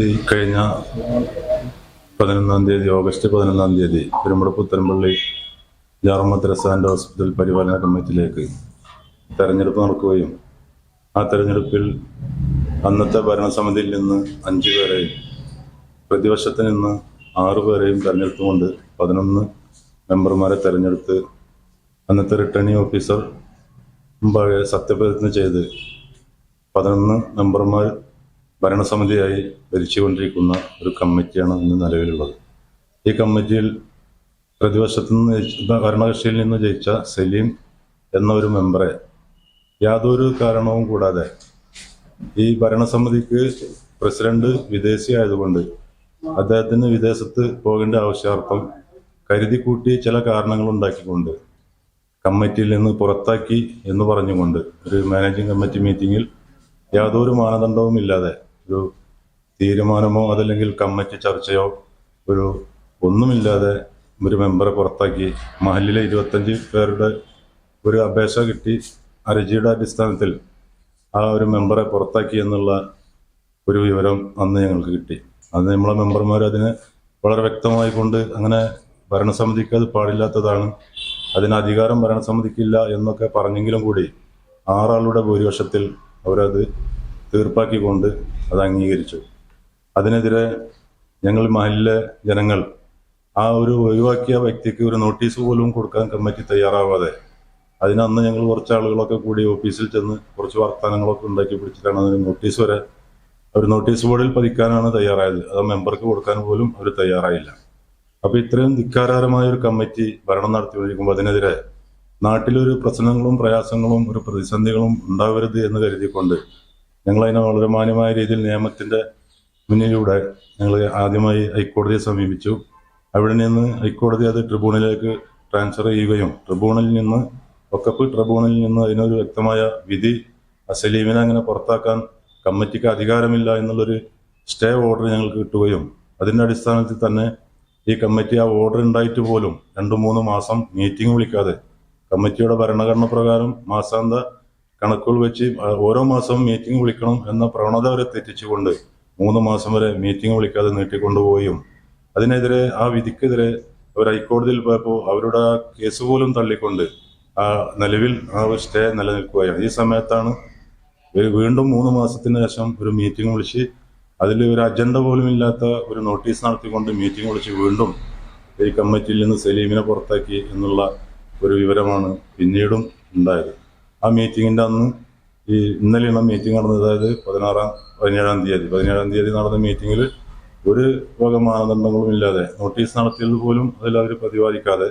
ഈ കഴിഞ്ഞ പതിനൊന്നാം തീയതി ഓഗസ്റ്റ് പതിനൊന്നാം തീയതി പെരുമ്പട പുത്തൻപള്ളി ജാറമ്മത്ത് റസാൻഡ് ഹോസ്പിറ്റൽ പരിപാലന കമ്മിറ്റിയിലേക്ക് തെരഞ്ഞെടുപ്പ് നടക്കുകയും ആ തെരഞ്ഞെടുപ്പിൽ അന്നത്തെ ഭരണസമിതിയിൽ നിന്ന് അഞ്ചു പേരെയും പ്രതിപക്ഷത്തിൽ നിന്ന് ആറുപേരെയും തെരഞ്ഞെടുത്തുകൊണ്ട് പതിനൊന്ന് മെമ്പർമാരെ തെരഞ്ഞെടുത്ത് അന്നത്തെ റിട്ടേണിംഗ് ഓഫീസർ സത്യപ്രതിജ്ഞ ചെയ്ത് പതിനൊന്ന് മെമ്പർമാർ ഭരണസമിതിയായി ഭരിച്ചുകൊണ്ടിരിക്കുന്ന ഒരു കമ്മിറ്റിയാണ് ഇന്ന് നിലവിലുള്ളത്. ഈ കമ്മിറ്റിയിൽ പ്രതിപക്ഷത്തു നിന്ന് ഭരണകക്ഷിയിൽ നിന്ന് ജയിച്ച സലീം എന്ന ഒരു മെമ്പറെ യാതൊരു കാരണവും കൂടാതെ ഈ ഭരണസമിതിക്ക് പ്രസിഡന്റ് വിദേശിയായതുകൊണ്ട് അദ്ദേഹത്തിന് വിദേശത്ത് പോകേണ്ട ആവശ്യാർത്ഥം കരുതിക്കൂട്ടി ചില കാരണങ്ങൾ ഉണ്ടാക്കിക്കൊണ്ട് കമ്മിറ്റിയിൽ നിന്ന് പുറത്താക്കി എന്ന് പറഞ്ഞുകൊണ്ട് ഒരു മാനേജിംഗ് കമ്മിറ്റി മീറ്റിംഗിൽ യാതൊരു മാനദണ്ഡവും ഇല്ലാതെ ഒരു തീരുമാനമോ അതല്ലെങ്കിൽ കമ്മിറ്റി ചർച്ചയോ ഒരു ഒന്നുമില്ലാതെ ഒരു മെമ്പറെ പുറത്താക്കി മഹലിലെ ഇരുപത്തഞ്ച് പേരുടെ ഒരു അപേക്ഷ കിട്ടി അരജിയുടെ അടിസ്ഥാനത്തിൽ ആ ഒരു മെമ്പറെ പുറത്താക്കി എന്നുള്ള ഒരു വിവരം അന്ന് ഞങ്ങൾക്ക് കിട്ടി. അത് നമ്മളെ മെമ്പർമാർ അതിനെ വളരെ വ്യക്തമായി കൊണ്ട് അങ്ങനെ ഭരണസമിതിക്ക് അത് പാടില്ലാത്തതാണ്. അതിന് അധികാരം ഭരണസമിതിക്കില്ല എന്നൊക്കെ പറഞ്ഞെങ്കിലും കൂടി ആറാളുടെ ഭൂരിപക്ഷത്തിൽ അവരത് തീർപ്പാക്കിക്കൊണ്ട് അത് അംഗീകരിച്ചു. അതിനെതിരെ ഞങ്ങൾ മഹലിലെ ജനങ്ങൾ ആ ഒരു ഒഴിവാക്കിയ വ്യക്തിക്ക് ഒരു നോട്ടീസ് പോലും കൊടുക്കാൻ കമ്മിറ്റി തയ്യാറാവാതെ അതിനന്ന് ഞങ്ങൾ കുറച്ച് ആളുകളൊക്കെ കൂടി ഓഫീസിൽ ചെന്ന് കുറച്ച് വർത്തമാനങ്ങളൊക്കെ ഉണ്ടാക്കി പിടിച്ചിട്ടാണ് അതിന് നോട്ടീസ് വരെ ഒരു നോട്ടീസ് ബോർഡിൽ പതിക്കാനാണ് തയ്യാറായത്. അത് മെമ്പർക്ക് കൊടുക്കാൻ പോലും അവർ തയ്യാറായില്ല. അപ്പോൾ ഇത്രയും ധിക്കാരമായ ഒരു കമ്മിറ്റി ഭരണം നടത്തിക്കൊണ്ടിരിക്കുമ്പോൾ അതിനെതിരെ നാട്ടിലൊരു പ്രശ്നങ്ങളും പ്രയാസങ്ങളും ഒരു പ്രതിസന്ധികളും ഉണ്ടാവരുത് എന്ന് കരുതിക്കൊണ്ട് ഞങ്ങൾ അതിനെ വളരെ മാന്യമായ രീതിയിൽ നിയമത്തിന്റെ മുന്നിലൂടെ ഞങ്ങൾ ആദ്യമായി ഹൈക്കോടതിയെ സമീപിച്ചു. അവിടെ നിന്ന് ഹൈക്കോടതി അത് ട്രിബ്യൂണലിലേക്ക് ട്രാൻസ്ഫർ ചെയ്യുകയും ട്രിബ്യൂണലിൽ നിന്ന് ഒക്കപ്പ് ട്രിബ്യൂണലിൽ നിന്ന് അതിനൊരു വ്യക്തമായ വിധി അസലീമിനെ അങ്ങനെ പുറത്താക്കാൻ കമ്മിറ്റിക്ക് അധികാരമില്ല എന്നുള്ളൊരു സ്റ്റേ ഓർഡർ ഞങ്ങൾക്ക് കിട്ടുകയും അതിന്റെ അടിസ്ഥാനത്തിൽ തന്നെ ഈ കമ്മിറ്റി ആ ഓർഡർ ഉണ്ടായിട്ട് പോലും രണ്ടു മൂന്ന് മാസം മീറ്റിംഗ് വിളിക്കാതെ കമ്മിറ്റിയുടെ ഭരണഘടന പ്രകാരം മാസാന്ത കണക്കുകൾ വെച്ച് ഓരോ മാസവും മീറ്റിംഗ് വിളിക്കണം എന്ന പ്രവണത വരെ തെറ്റിച്ചുകൊണ്ട് മൂന്ന് മാസം വരെ മീറ്റിംഗ് വിളിക്കാതെ നീട്ടിക്കൊണ്ടുപോയും. അതിനെതിരെ ആ വിധിക്കെതിരെ അവർ ഹൈക്കോടതിയിൽ പോയപ്പോൾ അവരുടെ കേസ് പോലും തള്ളിക്കൊണ്ട് ആ നിലവിൽ ആ ഒരു സ്റ്റേ നിലനിൽക്കുകയാണ്. ഈ സമയത്താണ് വീണ്ടും മൂന്ന് മാസത്തിന് ശേഷം ഒരു മീറ്റിംഗ് വിളിച്ച് അതിൽ ഒരു അജണ്ട പോലും ഇല്ലാത്ത ഒരു നോട്ടീസ് നടത്തിക്കൊണ്ട് മീറ്റിംഗ് വിളിച്ച് വീണ്ടും ഈ കമ്മിറ്റിയിൽ നിന്ന് സലീമിനെ പുറത്താക്കി എന്നുള്ള ഒരു വിവരമാണ് പിന്നീടും ഉണ്ടായത്. ആ മീറ്റിങ്ങിന്റെ അന്ന് ഈ ഇന്നലെയാണ് മീറ്റിംഗ് നടന്നത് അതായത് പതിനാറാം പതിനേഴാം തീയതി. പതിനേഴാം തീയതി നടന്ന മീറ്റിങ്ങിൽ ഒരു വക മാനദണ്ഡങ്ങളും ഇല്ലാതെ നോട്ടീസ് നടത്തിയത് പോലും അതിൽ അവർ പ്രതിപാദിക്കാതെ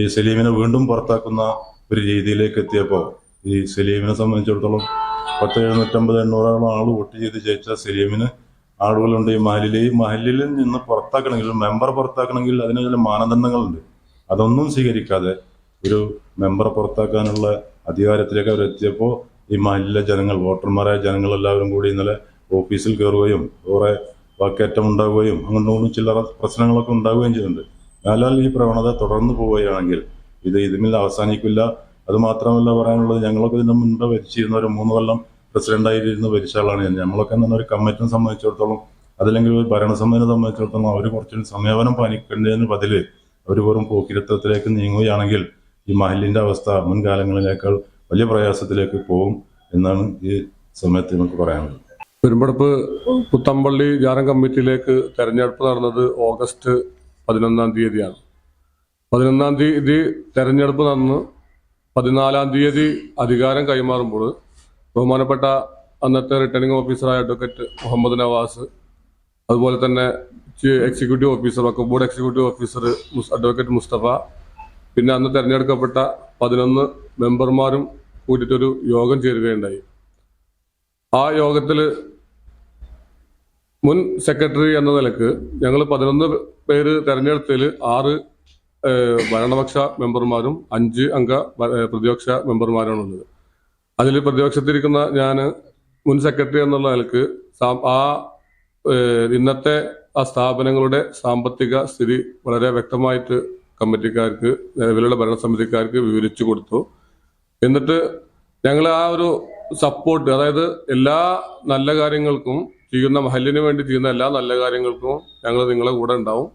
ഈ സലീമിനെ വീണ്ടും പുറത്താക്കുന്ന ഒരു രീതിയിലേക്ക് എത്തിയപ്പോൾ ഈ സലീമിനെ സംബന്ധിച്ചിടത്തോളം പത്ത് എഴുന്നൂറ്റമ്പത് എണ്ണൂറോളം ആൾ വോട്ട് ചെയ്ത് ജയിച്ച സലീമിന് ആളുകളുണ്ട്. ഈ മഹലിൽ ഈ മഹലിൽ നിന്ന് പുറത്താക്കണമെങ്കിൽ മെമ്പർ പുറത്താക്കണമെങ്കിൽ അതിന് ചില മാനദണ്ഡങ്ങളുണ്ട്. അതൊന്നും സ്വീകരിക്കാതെ ഒരു മെമ്പർ പുറത്താക്കാനുള്ള അധികാരത്തിലേക്ക് അവരെത്തിയപ്പോൾ ഈ മഹലിലെ ജനങ്ങൾ വോട്ടർമാരായ ജനങ്ങൾ എല്ലാവരും കൂടി ഇന്നലെ ഓഫീസിൽ കയറുകയും കുറെ വാക്കേറ്റം ഉണ്ടാവുകയും അങ്ങനെ ഒന്നും ചില്ലറ പ്രശ്നങ്ങളൊക്കെ ഉണ്ടാവുകയും ചെയ്യുന്നുണ്ട് എന്നാൽ ഈ പ്രവണത തുടർന്നു പോവുകയാണെങ്കിൽ ഇത് ഇതിമിൽ അവസാനിക്കില്ല. അത് മാത്രമല്ല പറയാനുള്ളത് ഞങ്ങളൊക്കെ ഇതിന് മുൻപ് ഭരിച്ചിരുന്ന ഒരു മൂന്ന് കൊല്ലം പ്രസിഡന്റായിരുന്നു ഭരിച്ച ആളാണ് ഞാൻ. ഞങ്ങളൊക്കെ തന്നെ ഒരു കമ്മിറ്റിനെ സംബന്ധിച്ചിടത്തോളം അതല്ലെങ്കിൽ ഒരു ഭരണസമിതിനെ സംബന്ധിച്ചിടത്തോളം അവർ കുറച്ചൊരു സമയപനം പാലിക്കേണ്ടതിന് ബദൽ അവർ വെറും പോക്കിരുത്തത്തിലേക്ക് നീങ്ങുകയാണെങ്കിൽ ഈ മഹലിന്റെ അവസ്ഥ മുൻകാലങ്ങളിലേക്കാൾ വലിയ പ്രയാസത്തിലേക്ക് പോകും എന്നാണ് ഈ സമയത്ത് നമുക്ക് പറയാനുള്ളത്. പെരുമ്പടപ്പ് പുത്തമ്പള്ളി ജാരം കമ്മിറ്റിയിലേക്ക് തെരഞ്ഞെടുപ്പ് നടന്നത് ഓഗസ്റ്റ് പതിനൊന്നാം തീയതിയാണ്. പതിനൊന്നാം തീയതി തെരഞ്ഞെടുപ്പ് നടന്ന് പതിനാലാം തീയതി അധികാരം കൈമാറുമ്പോൾ ബഹുമാനപ്പെട്ട അന്നത്തെ റിട്ടേണിംഗ് ഓഫീസറായ അഡ്വക്കേറ്റ് മുഹമ്മദ് നവാസ് അതുപോലെ തന്നെ എക്സിക്യൂട്ടീവ് ഓഫീസർ വക്കഫ് board executive officer advocate Mustafa പിന്നെ അന്ന് തെരഞ്ഞെടുക്കപ്പെട്ട പതിനൊന്ന് മെമ്പർമാരും കൂട്ടിട്ടൊരു യോഗം ചേരുകയുണ്ടായി. ആ യോഗത്തിൽ മുൻ സെക്രട്ടറി എന്ന നിലയ്ക്ക് ഞങ്ങൾ പതിനൊന്ന് പേര് തെരഞ്ഞെടുത്തതിൽ ആറ് ഭരണപക്ഷ മെമ്പർമാരും അഞ്ച് അംഗ പ്രതിപക്ഷ മെമ്പർമാരാണ് ഉള്ളത്. അതിൽ പ്രതിപക്ഷത്തിരിക്കുന്ന ഞാൻ മുൻ സെക്രട്ടറി എന്നുള്ള നിലയ്ക്ക് ആ ഇന്നത്തെ ആ സ്ഥാപനങ്ങളുടെ സാമ്പത്തിക സ്ഥിതി വളരെ വ്യക്തമായിട്ട് കമ്മിറ്റിക്കാർക്ക് നിലവിലുള്ള ഭരണസമിതിക്കാർക്ക് വിവരിച്ചു കൊടുത്തു. എന്നിട്ട് ഞങ്ങൾ ആ ഒരു സപ്പോർട്ട് അതായത് എല്ലാ നല്ല കാര്യങ്ങൾക്കും ചെയ്യുന്ന മഹലിന് വേണ്ടി ചെയ്യുന്ന എല്ലാ നല്ല കാര്യങ്ങൾക്കും ഞങ്ങൾ നിങ്ങളെ കൂടെ ഉണ്ടാവും.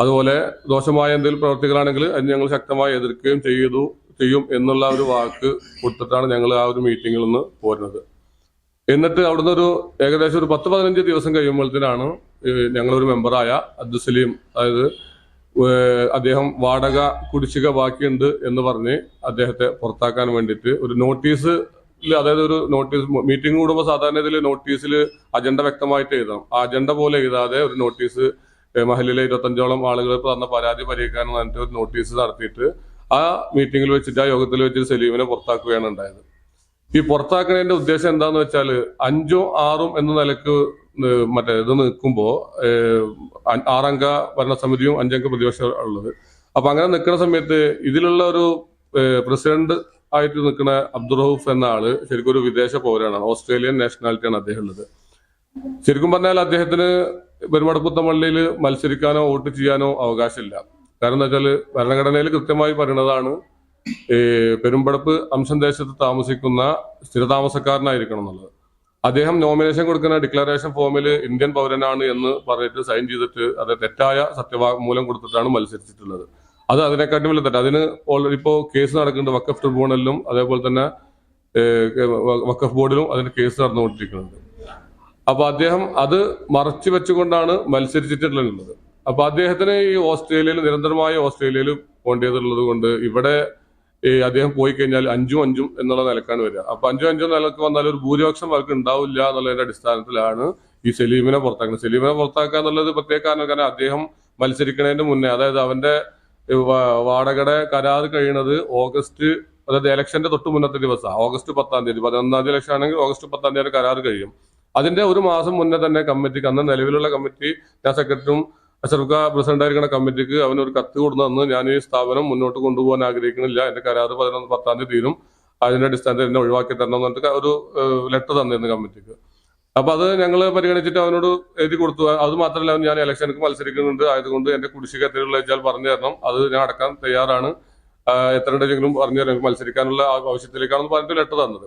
അതുപോലെ ദോഷമായ എന്തെങ്കിലും പ്രവർത്തികളാണെങ്കിൽ അത് ഞങ്ങൾ ശക്തമായി എതിർക്കുകയും ചെയ്തു ചെയ്യും എന്നുള്ള ഒരു വാക്ക് കൊടുത്തിട്ടാണ് ഞങ്ങൾ ആ ഒരു മീറ്റിങ്ങിൽ നിന്ന് പോരുന്നത്. എന്നിട്ട് അവിടുന്ന് ഒരു ഏകദേശം ഒരു പത്ത് പതിനഞ്ച് ദിവസം കഴിയുമ്പോഴത്തേനാണ് ഞങ്ങളൊരു മെമ്പറായ അബ്ദുസലീം അതായത് അദ്ദേഹം വാടക കുടിശ്ശിക ബാക്കിയുണ്ട് എന്ന് പറഞ്ഞ് അദ്ദേഹത്തെ പുറത്താക്കാൻ വേണ്ടിയിട്ട് ഒരു നോട്ടീസ് അതായത് ഒരു നോട്ടീസ് മീറ്റിംഗ് കൂടുമ്പോൾ സാധാരണ ഇതിൽ നോട്ടീസിൽ അജണ്ട വ്യക്തമായിട്ട് എഴുതണം. ആ അജണ്ട പോലെ എഴുതാതെ ഒരു നോട്ടീസ് മഹലിലെ ഇരുപത്തഞ്ചോളം ആളുകൾ തന്ന പരാതി പരിഹരിക്കാൻ പറഞ്ഞിട്ട് ഒരു നോട്ടീസ് നടത്തിയിട്ട് ആ മീറ്റിംഗിൽ വെച്ചിട്ട് ആ യോഗത്തിൽ വെച്ചിട്ട് സലീമിനെ പുറത്താക്കുകയാണ് ഉണ്ടായത്. ഈ പുറത്താക്കുന്നതിന്റെ ഉദ്ദേശം എന്താന്ന് വെച്ചാൽ അഞ്ചും ആറും എന്ന നിലയ്ക്ക് മറ്റേ ഇത് നിൽക്കുമ്പോൾ ആറംഗ ഭരണസമിതിയും അഞ്ചംഗ പ്രതിപക്ഷം ഉള്ളത്. അപ്പൊ അങ്ങനെ നിൽക്കുന്ന സമയത്ത് ഇതിലുള്ള ഒരു പ്രസിഡന്റ് ആയിട്ട് നിൽക്കുന്ന അബ്ദുൾ റഹൂഫ് എന്ന ആൾ ശരിക്കും ഒരു വിദേശ പൗരാണ് ഓസ്ട്രേലിയൻ നാഷണാലിറ്റിയാണ് അദ്ദേഹം ഉള്ളത് ശരിക്കും പറഞ്ഞാൽ അദ്ദേഹത്തിന് പെരുമടപ്പുത്തമള്ളിയിൽ മത്സരിക്കാനോ വോട്ട് ചെയ്യാനോ അവകാശമില്ല. കാരണം എന്താ വെച്ചാൽ ഭരണഘടനയിൽ കൃത്യമായി പറയുന്നതാണ് പെരുമ്പടപ്പ് അംശം ദേശത്ത് താമസിക്കുന്ന സ്ഥിരതാമസക്കാരനായിരിക്കണം എന്നുള്ളത്. അദ്ദേഹം നോമിനേഷൻ കൊടുക്കുന്ന ഡിക്ലറേഷൻ ഫോമിൽ ഇന്ത്യൻ പൗരനാണ് എന്ന് പറഞ്ഞിട്ട് സൈൻ ചെയ്തിട്ട് അത് തെറ്റായ സത്യവാങ്മൂലം കൊടുത്തിട്ടാണ് മത്സരിച്ചിട്ടുള്ളത്. അത് അതിനെക്കാട്ടും വലിയ തെറ്റ്. അതിന് ഓൾറെഡി ഇപ്പോൾ കേസ് നടക്കുന്നുണ്ട് വക്കഫ് ട്രിബ്യൂണലിലും അതേപോലെ തന്നെ വക്കഫ് ബോർഡിലും അതിന് കേസ് നടന്നുകൊണ്ടിരിക്കുന്നുണ്ട്. അപ്പൊ അദ്ദേഹം അത് മറച്ചു വെച്ചുകൊണ്ടാണ് മത്സരിച്ചിട്ടുള്ളത്. അപ്പൊ അദ്ദേഹത്തിന് ഈ ഓസ്ട്രേലിയയിൽ നിരന്തരമായി ഓസ്ട്രേലിയയിൽ പോകേണ്ടതുള്ളത് കൊണ്ട് ഇവിടെ അദ്ദേഹം പോയി കഴിഞ്ഞാൽ അഞ്ചും അഞ്ചും എന്നുള്ള നിലക്കാണ് വരിക. അപ്പൊ അഞ്ചും അഞ്ചും നിലയ്ക്ക് വന്നാൽ ഒരു ഭൂരിപക്ഷം അവർക്ക് ഉണ്ടാവില്ല എന്നുള്ളതിന്റെ അടിസ്ഥാനത്തിലാണ് ഈ സലീമിനെ പുറത്താക്കുന്നത്. സലീമിനെ പുറത്താക്കുക എന്നുള്ളത് പ്രത്യേക കാരണം കാരണം അദ്ദേഹം മത്സരിക്കുന്നതിന് മുന്നേ അതായത് അവന്റെ വാടകയുടെ കരാർ കഴിയുന്നത് ഓഗസ്റ്റ് അതായത് ഇലക്ഷന്റെ തൊട്ട് മുന്നത്തെ ദിവസമാണ്. ഓഗസ്റ്റ് പത്താം തീയതി. പതിനൊന്നാം തീയതി ഇലക്ഷൻ ആണെങ്കിൽ ഓഗസ്റ്റ് പത്താം തീയതി കരാർ കഴിയും. അതിന്റെ ഒരു മാസം മുന്നേ തന്നെ കമ്മിറ്റിക്ക് അന്ന് നിലവിലുള്ള കമ്മിറ്റി ഞാൻ സെക്രട്ടറിയും അഷറഫ്ക പ്രസിഡന്റ് ആയിരിക്കുന്ന കമ്മിറ്റിക്ക് അവന് ഒരു കത്ത് കൊടുത്തു ഞാൻ ഈ സ്ഥാപനം മുന്നോട്ട് കൊണ്ടുപോകാൻ ആഗ്രഹിക്കുന്നില്ല. എന്റെ കരാറ് പതിനൊന്ന് പത്താം തീയതി തീരും. അതിന്റെ അടിസ്ഥാനത്തിൽ എന്നെ ഒഴിവാക്കി തരണം എന്ന് പറഞ്ഞിട്ട് ഒരു ലെറ്റർ തന്നിരുന്നു കമ്മിറ്റിക്ക്. അപ്പൊ അത് ഞങ്ങൾ പരിഗണിച്ചിട്ട് അവനോട് എഴുതി കൊടുത്തു. അത് മാത്രമല്ല ഞാൻ ഇലക്ഷനിക്ക് മത്സരിക്കുന്നുണ്ട്. ആയതുകൊണ്ട് എന്റെ കുടിശ്ശിക എത്രയുള്ള പറഞ്ഞു തരണം. അത് ഞാൻ അടക്കാൻ തയ്യാറാണ്. എത്ര ഉണ്ടെങ്കിലും പറഞ്ഞു തരാം മത്സരിക്കാനുള്ള ആവശ്യത്തിലേക്കാണെന്ന് പറഞ്ഞിട്ട് ലെറ്റർ തന്നത്.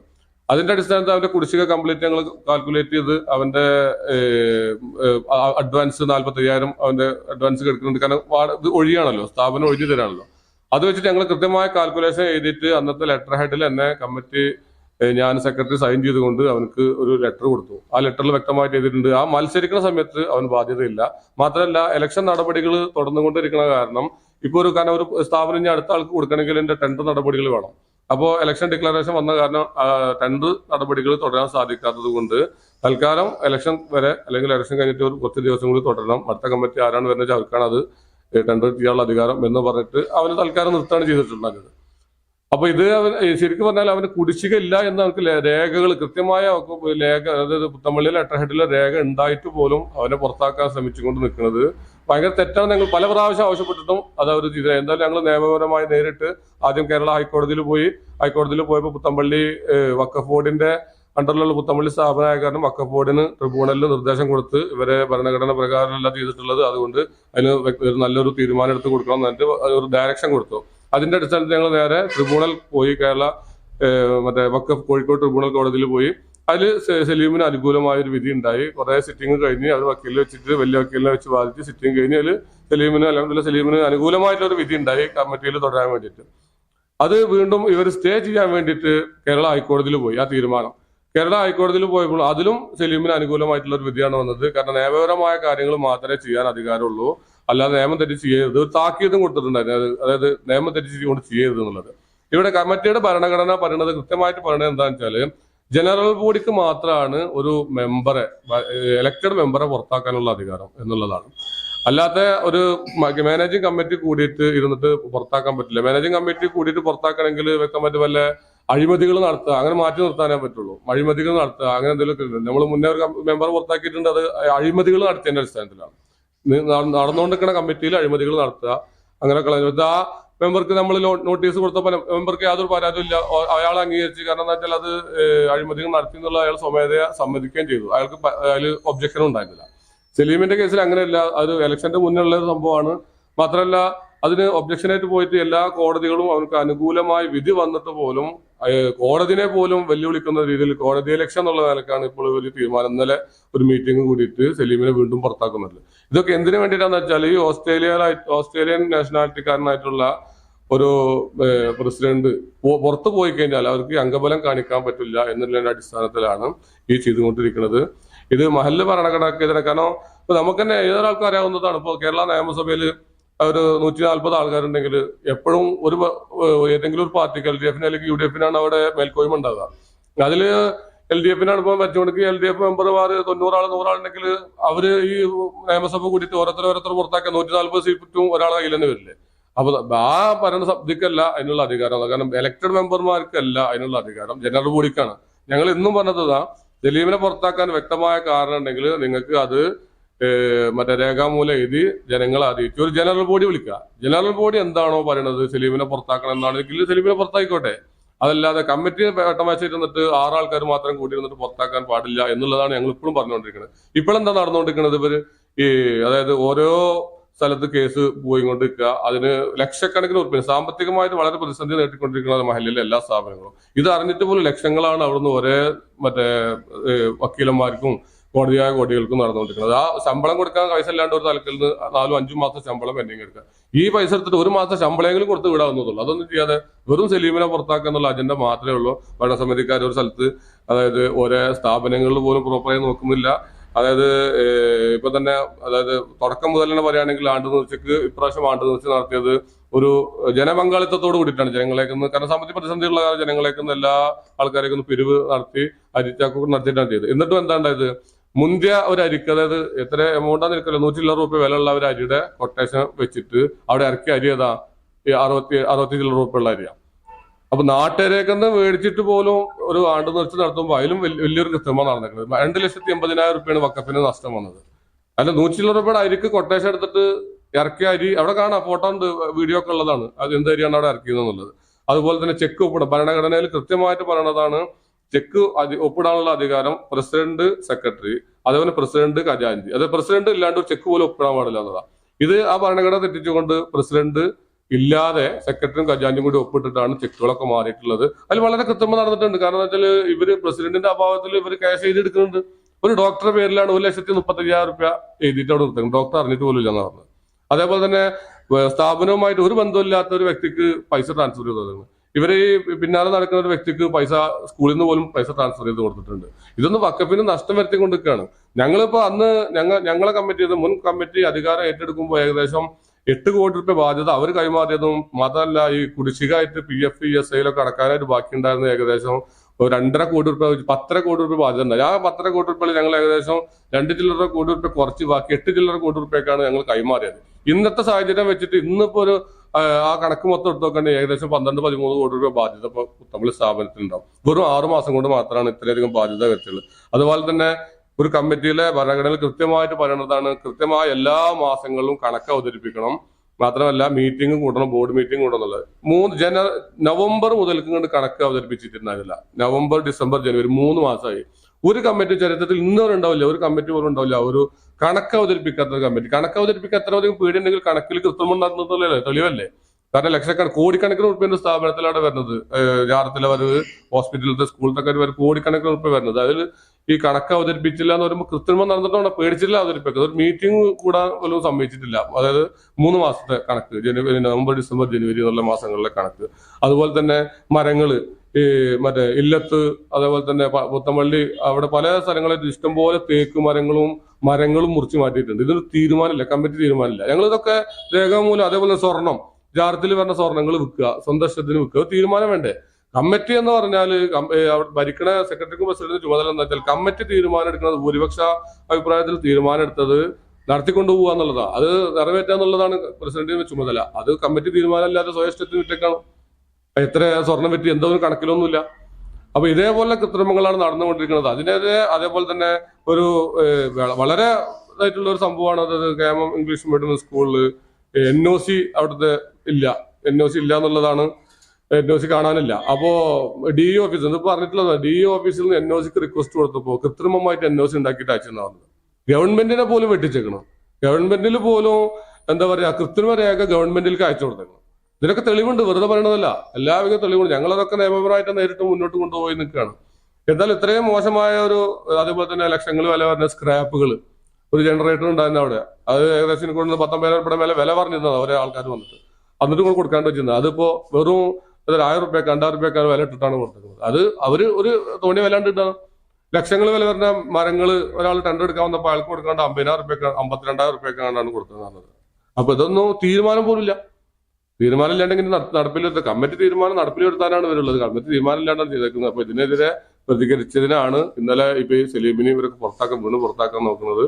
അതിന്റെ അടിസ്ഥാനത്തിൽ അവന്റെ കുടിശ്ശിക കംപ്ലീറ്റ് ഞങ്ങൾ കാൽക്കുലേറ്റ് ചെയ്ത് അവന്റെ അഡ്വാൻസ് നാല്പത്തി അയ്യായിരം അവന്റെ അഡ്വാൻസ് എടുക്കുന്നുണ്ട് കാരണം ഇത് ഒഴിയാണല്ലോ സ്ഥാപനം ഒഴിഞ്ഞു തരാണല്ലോ. അത് വെച്ചിട്ട് ഞങ്ങൾ കൃത്യമായ കാൽക്കുലേഷൻ എഴുതിയിട്ട് അന്നത്തെ ലെറ്റർ ഹെഡിൽ എന്നെ കമ്മിറ്റി ഞാൻ സെക്രട്ടറി സൈൻ ചെയ്തുകൊണ്ട് അവനക്ക് ഒരു ലെറ്റർ കൊടുത്തു. ആ ലെറ്ററിൽ വ്യക്തമായിട്ട് എഴുതിയിട്ടുണ്ട്. ആ മത്സരിക്കുന്ന സമയത്ത് അവൻ ബാധ്യതയില്ല. മാത്രമല്ല ഇലക്ഷൻ നടപടികൾ തുടർന്നുകൊണ്ടിരിക്കുന്ന കാരണം ഇപ്പോൾ ഒരു കാരണം ഒരു സ്ഥാപനം ഇനി അടുത്ത ആൾക്ക് കൊടുക്കണമെങ്കിൽ എന്റെ ടെൻഡർ നടപടികൾ വേണം. അപ്പോൾ ഇലക്ഷൻ ഡിക്ലറേഷൻ വന്ന കാരണം ടെൻഡർ നടപടികൾ തുടരാൻ സാധിക്കാത്തത് കൊണ്ട് തൽക്കാലം ഇലക്ഷൻ വരെ അല്ലെങ്കിൽ ഇലക്ഷൻ കഴിഞ്ഞിട്ട് ഒരു കുറച്ച് ദിവസം കൂടി തുടരണം. അടുത്ത കമ്മിറ്റി ആരാണ് വരുന്നത് അവർക്കാണ് അത് ടെൻഡർ ചെയ്യാനുള്ള അധികാരം എന്ന് പറഞ്ഞിട്ട് അവന് തൽക്കാലം നിർത്താണ് ചെയ്തിട്ടുണ്ടായത് അപ്പൊ ഇത് അവൻ ശരിക്കും പറഞ്ഞാൽ അവന് കുടിശ്ശിക ഇല്ല എന്ന് അവർക്ക് രേഖകൾ കൃത്യമായ രേഖ അതായത് പുത്തമ്പള്ളി ലെറ്റർ ഹെഡിലെ രേഖ ഉണ്ടായിട്ട് പോലും അവനെ പുറത്താക്കാൻ ശ്രമിച്ചുകൊണ്ട് നിൽക്കുന്നത് ഭയങ്കര തെറ്റാണ്. ഞങ്ങൾ പല പ്രാവശ്യം ആവശ്യപ്പെട്ടിട്ടും അത് അവർ ചെയ്തില്ല. എന്തായാലും ഞങ്ങൾ നിയമപരമായി നേരിട്ട് ആദ്യം കേരള ഹൈക്കോടതിയിൽ പോയി. ഹൈക്കോടതിയിൽ പോയപ്പോൾ പുത്തമ്പള്ളി വക്കഫ് ബോർഡിന്റെ അണ്ടറിലുള്ള പുത്തമ്പള്ളി സ്ഥാപനമായ കാരണം വക്കഫ് ബോർഡിന് ട്രിബ്യൂണലിൽ നിർദ്ദേശം കൊടുത്ത് ഇവരെ ഭരണഘടന പ്രകാരമല്ല ചെയ്തിട്ടുള്ളത്. അതുകൊണ്ട് അതിന് നല്ലൊരു തീരുമാനം എടുത്ത് കൊടുക്കണം എന്നിട്ട് ഒരു ഡയറക്ഷൻ കൊടുത്തു. അതിന്റെ അടിസ്ഥാനത്തിൽ ഞങ്ങൾ നേരെ ട്രിബ്യൂണൽ പോയി കേരള മറ്റേ വക്കഫ് കോഴിക്കോട് ട്രിബ്യൂണൽ കോടതിയിൽ പോയി. അതിൽ സലീമിന് അനുകൂലമായ ഒരു വിധി ഉണ്ടായി. കുറെ സിറ്റിംഗ് കഴിഞ്ഞ് അത് വക്കീലിനെ വെച്ചിട്ട് വലിയ വക്കീലിനെ വെച്ച് ബാധിച്ച് സിറ്റിംഗ് കഴിഞ്ഞ് അതിൽ സലീമിന് അല്ലെങ്കിൽ സലീമിന് അനുകൂലമായിട്ടുള്ള ഒരു വിധി ഉണ്ടായി കമ്മിറ്റിയിൽ തുടരാൻ വേണ്ടിയിട്ട്. അത് വീണ്ടും ഇവർ സ്റ്റേ ചെയ്യാൻ വേണ്ടിയിട്ട് കേരള ഹൈക്കോടതിയിൽ പോയി ആ തീരുമാനം. കേരള ഹൈക്കോടതിയിൽ പോയപ്പോൾ അതിലും സലീമിന് അനുകൂലമായിട്ടുള്ള ഒരു വിധിയാണ് വന്നത്. കാരണം നിയമപരമായ കാര്യങ്ങൾ മാത്രമേ ചെയ്യാൻ അധികാരമുള്ളൂ. അല്ലാതെ നിയമം തെറ്റി ചെയ്യരുത് ഒരു താക്കീതും കൊടുത്തിട്ടുണ്ടായിരുന്നു. അത് അതായത് നിയമം തെറ്റിച്ച് കൊണ്ട് ചെയ്യരുത് എന്നുള്ളത്. ഇവിടെ കമ്മിറ്റിയുടെ ഭരണഘടന പറയുന്നത് കൃത്യമായിട്ട് പറയുന്നത് എന്താണെന്ന് വെച്ചാൽ ജനറൽ ബോഡിക്ക് മാത്രമാണ് ഒരു മെമ്പറെ എലക്റ്റഡ് മെമ്പറെ പുറത്താക്കാനുള്ള അധികാരം എന്നുള്ളതാണ്. അല്ലാത്ത ഒരു മാനേജിംഗ് കമ്മിറ്റി കൂടിയിട്ട് ഇരുന്നിട്ട് പുറത്താക്കാൻ പറ്റില്ല. മാനേജിംഗ് കമ്മിറ്റി കൂടിയിട്ട് പുറത്താക്കണമെങ്കിൽ വ്യക്തമായിട്ട് വല്ല അഴിമതികൾ നടത്തുക അങ്ങനെ മാറ്റി നിർത്താനേ പറ്റുള്ളൂ. അഴിമതികൾ നടത്തുക അങ്ങനെ എന്തെങ്കിലും നമ്മൾ മുന്നേ ഒരു മെമ്പർ പുറത്താക്കിയിട്ടുണ്ട് അത് അഴിമതികൾ നടത്തിയതിന്റെ അടിസ്ഥാനത്തിലാണ്. നടന്നുകൊണ്ടിരിക്കുന്ന കമ്മിറ്റിയിൽ അഴിമതികൾ നടത്തുക. അങ്ങനെ കളഞ്ഞു ആ മെമ്പർക്ക് നമ്മൾ നോട്ടീസ് കൊടുത്തപ്പോൾ മെമ്പർക്ക് യാതൊരു പരാതിയും ഇല്ല. അയാൾ അംഗീകരിച്ച് കാരണം എന്താ വെച്ചാൽ അത് അഴിമതികൾ നടത്തി എന്നുള്ള അയാൾ സ്വമേധയാ സമ്മതിക്കുകയും ചെയ്തു. അയാൾക്ക് അതിൽ ഒബ്ജക്ഷൻ ഉണ്ടായിരുന്നില്ല. സലീമിന്റെ കേസിൽ അങ്ങനെയല്ല അത് ഇലക്ഷന്റെ മുന്നിലുള്ള ഒരു സംഭവമാണ്. മാത്രമല്ല അതിന് ഒബ്ജക്ഷനായിട്ട് പോയിട്ട് എല്ലാ കോടതികളും അവർക്ക് അനുകൂലമായി വിധി വന്നിട്ട് പോലും കോടതിനെ പോലും വെല്ലുവിളിക്കുന്ന രീതിയിൽ കോടതി ഇലക്ഷൻ എന്നുള്ള നിലക്കാണ് ഇപ്പോൾ ഒരു തീരുമാനം. ഇന്നലെ ഒരു മീറ്റിംഗ് കൂടിയിട്ട് സലീമിനെ വീണ്ടും പുറത്താക്കുന്നുണ്ട് ഇതൊക്കെ എന്തിനു വേണ്ടിയിട്ടാന്ന് വെച്ചാൽ ഈ ഓസ്ട്രേലിയയിലായി ഓസ്ട്രേലിയൻ നാഷണാലിറ്റിക്കാരനായിട്ടുള്ള ഒരു പ്രസിഡന്റ് പുറത്തു പോയി കഴിഞ്ഞാൽ അവർക്ക് അംഗബലം കാണിക്കാൻ പറ്റില്ല എന്നുള്ളതിന്റെ അടിസ്ഥാനത്തിലാണ് ഈ ചെയ്തുകൊണ്ടിരിക്കുന്നത്. ഇത് മഹല്ല് ഭരണഘടനക്കെതിരെ. കാരണം ഇപ്പൊ നമുക്ക് തന്നെ ഏതൊരാൾക്കും അറിയാവുന്നതാണ് ഇപ്പൊ കേരള നിയമസഭയിൽ ഒരു നൂറ്റി നാൽപ്പത് ആൾക്കാരുണ്ടെങ്കിൽ എപ്പോഴും ഒരു ഏതെങ്കിലും ഒരു പാർട്ടിക്ക് എൽ ഡി എഫിന് അല്ലെങ്കിൽ യു ഡി എഫിനാണ് അവിടെ മേൽക്കോയ്മ ഉണ്ടാവുക. അതിൽ എൽ ഡി എഫിനാണ് ഇപ്പോൾ വെച്ചുകൊടുക്കുക എൽ ഡി എഫ് മെമ്പർമാർ തൊണ്ണൂറാൾ നൂറാളുണ്ടെങ്കിൽ അവർ ഈ നിയമസഭ കൂടിയിട്ട് ഓരോരുത്തർ ഓരോരുത്തർ പുറത്താക്കുക നൂറ്റി നാൽപ്പത് സീറ്റും ഒരാളെ കയ്യിൽ തന്നെ വരില്ലേ? അപ്പൊ ആ ഭരണസമിതിക്കല്ല അതിനുള്ള അധികാരം. കാരണം എലക്ടഡ് മെമ്പർമാർക്കല്ല അതിനുള്ള അധികാരം. ജനറൽ ബോഡിക്കാണ്. ഞങ്ങൾ ഇന്നും പറഞ്ഞതാ ദിലീപിനെ പുറത്താക്കാൻ വ്യക്തമായ കാരണം ഉണ്ടെങ്കിൽ നിങ്ങൾക്ക് അത് മറ്റേ രേഖാമൂലം എഴുതി ജനങ്ങളെ അറിയിച്ചു ഒരു ജനറൽ ബോഡി വിളിക്കുക. ജനറൽ ബോഡി എന്താണോ പറയുന്നത് സലീമിനെ പുറത്താക്കണം എന്നാണെങ്കിൽ സലീമിനെ പുറത്തായിക്കോട്ടെ. അതല്ലാതെ കമ്മിറ്റി വട്ടമാച്ചിരുന്നിട്ട് ആറാൾക്കാർ മാത്രം കൂടിയിരുന്നിട്ട് പുറത്താക്കാൻ പാടില്ല എന്നുള്ളതാണ് ഞങ്ങൾ ഇപ്പോഴും പറഞ്ഞുകൊണ്ടിരിക്കുന്നത്. ഇപ്പോഴെന്താ നടന്നുകൊണ്ടിരിക്കുന്നത് ഇവർ? ഈ അതായത് ഓരോ സ്ഥലത്ത് കേസ് പോയിക്കൊണ്ടിരിക്കുക. അതിന് ലക്ഷക്കണക്കിന് ഉറപ്പിന് സാമ്പത്തികമായിട്ട് വളരെ പ്രതിസന്ധി നേടിക്കൊണ്ടിരിക്കുന്ന മഹലിലെ എല്ലാ സ്ഥാപനങ്ങളും. ഇത് അറിഞ്ഞിട്ട് പോലും ലക്ഷങ്ങളാണ് അവിടുന്ന് ഒരേ മറ്റേ വക്കീലന്മാർക്കും കോടതിയായ കോടികൾക്കും നടന്നുകൊണ്ടിരിക്കുന്നത്. ആ ശമ്പളം കൊടുക്കാൻ പൈസ ഇല്ലാണ്ട് ഒരു തലക്കിൽ നിന്ന് നാലും അഞ്ചും മാസം ശമ്പളം പെൻഡിങ് എടുക്കുക. ഈ പൈസ എടുത്തിട്ട് ഒരു മാസം ശമ്പളമെങ്കിലും കൊടുത്ത് വിടാവുന്നതുള്ളൂ അതൊന്നും ചെയ്യാതെ വെറും സലീമിനെ പുറത്താക്കുക എന്നുള്ള അജണ്ട മാത്രമേ ഉള്ളൂ. ഭരണസമിതിക്കാർ ഒരു സ്ഥലത്ത് അതായത് ഓരോ സ്ഥാപനങ്ങളിൽ പോലും പ്രോപ്പറായി നോക്കുന്നില്ല. അതായത് ഇപ്പൊ തന്നെ അതായത് തുടക്കം മുതൽ തന്നെ പറയുകയാണെങ്കിൽ ആണ്ട് നേർച്ചക്ക് ഇപ്രാവശ്യം ആണ്ട് നേർച്ച നടത്തിയത് ഒരു ജനപങ്കാളിത്തത്തോട് കൂടിയിട്ടാണ് ജനങ്ങളേക്കുന്ന് കാരണം സാമ്പത്തിക പ്രതിസന്ധിയുള്ള ജനങ്ങളേക്കുന്ന എല്ലാ ആൾക്കാരേക്കൊന്ന് പിരിവ് നടത്തി അരിച്ചാക്കൂർ നടത്തിയിട്ടാണ് ചെയ്തത്. എന്നിട്ടും എന്താ ഉണ്ടായത്? മുന്തിയ ഒരു അരിക്ക് അതായത് എത്ര എമൗണ്ടാന്ന് എനിക്കറിയില്ല. നൂറ്റി ചില്ലറ റുപ്യ വിലയുള്ള ഒരു അരിയുടെ കൊട്ടേഷൻ വെച്ചിട്ട് അവിടെ ഇറക്കിയ അരി ഏതാ? ഈ അറുപത്തി അറുപത്തി ചില്ലറ റുപ്യ ഉള്ള അരിയാണ് അപ്പൊ നാട്ടുകാരേക്ക് മേടിച്ചിട്ട് പോലും ഒരു ആണ്ട് നിർത്തി നടത്തുമ്പോൾ അതിലും വലിയ- വലിയൊരു കൃത്രിമം നടന്നിരിക്കുന്നത്. രണ്ട് ലക്ഷത്തി എൺപതിനായിരം റുപ്യാണ് വക്കപ്പിന് നഷ്ടം വന്നത്. അല്ല നൂറ്റി ചില്ലറ റുപ്യയുടെ അരിക്ക് കൊട്ടേഷൻ എടുത്തിട്ട് ഇറക്കിയ അരി അവിടെ കാണാം ഫോട്ടോ ഉണ്ട് വീഡിയോ ഒക്കെ ഉള്ളതാണ്. അത് എന്ത് അരിയാണ് അവിടെ ഇറക്കിയത് എന്നുള്ളത് അതുപോലെ തന്നെ ചെക്ക് ഒപ്പിടും ഭരണഘടനയിൽ കൃത്യമായിട്ട് പറയണതാണ് ചെക്ക് ഒപ്പിടാനുള്ള അധികാരം പ്രസിഡന്റ് സെക്രട്ടറി അതേപോലെ പ്രസിഡന്റ് ഖജാൻജി അത് പ്രസിഡന്റ് ഇല്ലാണ്ട് ചെക്ക് പോലും ഒപ്പിടാൻ പാടില്ല എന്നതാണ് ഇത് ആ ഭരണഘടന തെറ്റിച്ചുകൊണ്ട് പ്രസിഡന്റ് ഇല്ലാതെ സെക്രട്ടറിയും ഖജാൻജിയും കൂടി ഒപ്പിട്ടിട്ടാണ് ചെക്കുകളൊക്കെ മാറിയിട്ടുള്ളത്. അതിൽ വളരെ കൃത്രിമം നടന്നിട്ടുണ്ട്. കാരണം എന്താ വെച്ചാൽ ഇവർ പ്രസിഡന്റിന്റെ അഭാവത്തിൽ ഇവർ ക്യാഷ് എഴുതിയെടുക്കുന്നുണ്ട്. ഒരു ഡോക്ടറുടെ പേരിലാണ് ഒരു ലക്ഷത്തി മുപ്പത്തി അയ്യായിരം രുപ്യ എഴുതിയിട്ട് അവിടെ നിർത്തുന്നത്. ഡോക്ടർ അറിഞ്ഞിട്ട് പോലും ഇല്ലെന്ന് പറഞ്ഞത്. അതേപോലെ തന്നെ സ്ഥാപനവുമായിട്ട് ഒരു ബന്ധമില്ലാത്ത ഒരു വ്യക്തിക്ക് പൈസ ട്രാൻസ്ഫർ ചെയ്തത് ഇവർ ഈ പിന്നാലെ നടക്കുന്ന ഒരു വ്യക്തിക്ക് പൈസ സ്കൂളിൽ നിന്ന് പോലും പൈസ ട്രാൻസ്ഫർ ചെയ്ത് കൊടുത്തിട്ടുണ്ട്. ഇതൊന്നും വക്കപ്പിന് നഷ്ടം വരുത്തിക്കൊണ്ടിരിക്കുകയാണ് ഞങ്ങളിപ്പോ അന്ന് ഞങ്ങൾ ഞങ്ങളെ കമ്മിറ്റി മുൻ കമ്മിറ്റി അധികാരം ഏറ്റെടുക്കുമ്പോൾ ഏകദേശം എട്ട് കോടി രൂപ ബാധ്യത അവർ കൈമാറിയതും മാത്രമല്ല ഈ കുടിശ്ശികയായിട്ട് പി എഫ് ഇ എസ് ഐയിലൊക്കെ അടക്കാനായിട്ട് ബാക്കിയുണ്ടായിരുന്ന ഏകദേശം രണ്ടര കോടി രൂപ പത്തര കോടി രൂപ ബാധ്യത ഉണ്ടായി ആ പത്തര കോടി രൂപയിൽ ഞങ്ങൾ ഏകദേശം രണ്ട് ചില്ലറ കോടി രൂപ കുറച്ച് ബാക്കി എട്ട് ചില്ലറ കോടി രൂപയ്ക്കാണ് ഞങ്ങൾ കൈമാറിയത്. ഇന്നത്തെ സാഹചര്യം വെച്ചിട്ട് ഇന്നിപ്പോ ഒരു ആ, കണക്ക് മൊത്തം എടുത്ത് ഏകദേശം പന്ത്രണ്ട് പതിമൂന്ന് കോടി രൂപ ബാധ്യത ഇപ്പൊ പുത്തമ്പള്ളി സ്ഥാപനത്തിലുണ്ടാവും. വെറും ആറു മാസം കൊണ്ട് മാത്രമാണ് ഇത്രയധികം ബാധ്യത വരുത്തിയുള്ളത്. അതുപോലെ തന്നെ ഒരു കമ്മിറ്റിയിലെ ഭരണഘടനയിൽ കൃത്യമായിട്ട് പറയുന്നതാണ് കൃത്യമായ എല്ലാ മാസങ്ങളിലും കണക്ക് അവതരിപ്പിക്കണം. മാത്രമല്ല മീറ്റിംഗും കൂടണം ബോർഡ് മീറ്റിംഗ് കൂടണം എന്നുള്ളത്. മൂന്ന് ജന നവംബർ മുതൽക്കും കണക്ക് അവതരിപ്പിച്ചിട്ടുണ്ടായിരുന്നില്ല. നവംബർ ഡിസംബർ ജനുവരി മൂന്ന് മാസമായി. ഒരു കമ്മിറ്റി ചരിത്രത്തിൽ ഇന്നുവരെ ഉണ്ടാവില്ല ഒരു കമ്മിറ്റി പോലും ഉണ്ടാവില്ല. ഒരു കണക്ക് അവതരിപ്പിക്കാത്ത ഒരു കമ്മിറ്റി. കണക്ക് അവതരിപ്പിക്കാൻ എത്ര അധികം പേടിയുണ്ടെങ്കിൽ കണക്കിൽ കൃത്രിമം നടന്നതല്ലേ തെളിവല്ലേ? കാരണം ലക്ഷക്കണ കോടിക്കണക്കിന് ഉറുപ്പിന്റെ സ്ഥാപനത്തിലാണ് വരുന്നത്. ജാറത്തിലെ വരവ് ഹോസ്പിറ്റലിലത്തെ സ്കൂളിലത്തെ വരെ കോടിക്കണക്കിന് ഉറുപ്പ് വരുന്നത്. അതിൽ ഈ കണക്ക് അവതരിപ്പിച്ചില്ല എന്ന് പറയുമ്പോൾ കൃത്രിമം നടന്നിട്ടാണ് പേടിച്ചില്ല അവതരിപ്പിക്കുന്നത് ഒരു മീറ്റിംഗ് കൂടാൻ പോലും സമ്മതിച്ചിട്ടില്ല. അതായത് മൂന്ന് മാസത്തെ കണക്ക് ജനുവരി നവംബർ ഡിസംബർ ജനുവരി എന്നുള്ള മാസങ്ങളിലെ കണക്ക്. അതുപോലെ തന്നെ മരങ്ങൾ ഈ മറ്റേ ഇല്ലത്ത് അതേപോലെ തന്നെ പുത്തമ്പള്ളി അവിടെ പല സ്ഥലങ്ങളിൽ ഇഷ്ടംപോലെ തേക്ക് മരങ്ങളും മരങ്ങളും മുറിച്ച് മാറ്റിയിട്ടുണ്ട്. ഇതൊരു തീരുമാനമില്ല കമ്മിറ്റി തീരുമാനമില്ല. ഞങ്ങൾ ഇതൊക്കെ രേഖാമൂലം അതേപോലെ സ്വർണം ജാർത്തിൽ വരുന്ന സ്വർണങ്ങൾ വിൽക്കുക സ്വന്തം ഇഷ്ടത്തിന് വിൽക്കുക തീരുമാനം വേണ്ടേ? കമ്മിറ്റി എന്ന് പറഞ്ഞാൽ ഭരിക്കണ സെക്രട്ടറിക്കും പ്രസിഡന്റിനും ചുമതല എന്താ വെച്ചാൽ കമ്മിറ്റി തീരുമാനം എടുക്കുന്നത് ഭൂരിപക്ഷ അഭിപ്രായത്തിൽ തീരുമാനം എടുത്തത് നടത്തിക്കൊണ്ടു പോകുക എന്നുള്ളതാണ് അത് നിറവേറ്റുക എന്നുള്ളതാണ് പ്രസിഡന്റിന്റെ ചുമതല. അത് കമ്മിറ്റി തീരുമാനം ഇല്ലാതെ സ്വയം ഇഷ്ടത്തിന് വിറ്റേക്കാണ്? എത്ര സ്വർണം എന്തോ ഒരു കണക്കിലൊന്നുമില്ല. അപ്പൊ ഇതേപോലെ കൃത്രിമങ്ങളാണ് നടന്നുകൊണ്ടിരിക്കുന്നത്. അതിനെതിരെ അതേപോലെ തന്നെ ഒരു വളരെ ഇതായിട്ടുള്ള ഒരു സംഭവമാണ്. അതായത് കേമം ഇംഗ്ലീഷ് മീഡിയം സ്കൂളിൽ എൻ ഒ സി അവിടുത്തെ ഇല്ല. എൻ ഒ സി ഇല്ല എന്നുള്ളതാണ്. എൻ ഒ സി കാണാനില്ല. അപ്പോ ഡി ഇ ഓഫീസ് ഇത് പറഞ്ഞിട്ടുള്ളത് ഡി ഇ ഓഫീസിൽ നിന്ന് എൻ ഒ സിക്ക് റിക്വസ്റ്റ് കൊടുത്തപ്പോൾ കൃത്രിമമായിട്ട് എൻ ഒ സി ഉണ്ടാക്കിയിട്ട് അയച്ചെന്നാണ് ഗവൺമെന്റിനെ പോലും വെട്ടിച്ചേക്കണം. ഗവൺമെന്റിൽ പോലും എന്താ പറയാ കൃത്രിമ രേഖ ഗവൺമെന്റിലേക്ക് അയച്ചു കൊടുത്തേക്കണം. ഇതിനൊക്കെ തെളിവുണ്ട് വെറുതെ പറയണതല്ല. എല്ലാവിധ തെളിവുണ്ട്. ഞങ്ങളതൊക്കെ നിയമപരമായിട്ട് നേരിട്ട് മുന്നോട്ട് കൊണ്ടുപോയി നിൽക്കുകയാണ്. എന്നാൽ ഇത്രയും മോശമായ ഒരു അതേപോലെ തന്നെ ലക്ഷങ്ങൾ വില പറഞ്ഞ സ്ക്രാപ്പുകൾ ഒരു ജനറേറ്റർ ഉണ്ടായിരുന്നു അവിടെ. അത് ഏകദേശം കൊണ്ട് പത്തൊമ്പതിനായിരം രൂപയുടെ മേലെ വില പറഞ്ഞിരുന്നത് ഓരോ ആൾക്കാർ വന്നിട്ട്. എന്നിട്ട് കൂടെ കൊടുക്കാണ്ട് വെച്ചിരുന്നത്. അതിപ്പോ വെറും ഒരു ആയിരം റുപ്യക്ക് രണ്ടായിരം റുപ്യക്കാണ് വില ഇട്ടിട്ടാണ് കൊടുക്കുന്നത് അത് അവർ ഒരു തോണി വിലാണ്ട് ഇട്ടാണ് ലക്ഷങ്ങൾ വില വരുന്ന മരങ്ങൾ ഒരാൾ ടെൻഡർ വന്നപ്പോൾ അയാൾക്ക് കൊടുക്കാണ്ട് അമ്പതിനായിരം റുപ്യക്ക് അമ്പത്തിരണ്ടായിരം റുപ്യക്കാണ് കൊടുത്തത് അപ്പൊ ഇതൊന്നും തീരുമാനം പോലും ഇല്ല തീരുമാനം ഇല്ലാണ്ടെങ്കിൽ നടപ്പിലെടുത്ത കമ്മിറ്റി തീരുമാനം നടപ്പിലെടുത്താനാണ് ഇവരുള്ളത്. കമ്മിറ്റി തീരുമാനം ഇല്ലാണ്ടാണ് ചെയ്തേക്കുന്നത്. അപ്പൊ ഇതിനെതിരെ പ്രതികരിച്ചതിനാണ് ഇന്നലെ ഇപ്പൊ ഈ സലീമിനെ ഇവരൊക്കെ പുറത്താക്കാൻ വീണ്ടും പുറത്താക്കാൻ നോക്കുന്നത്.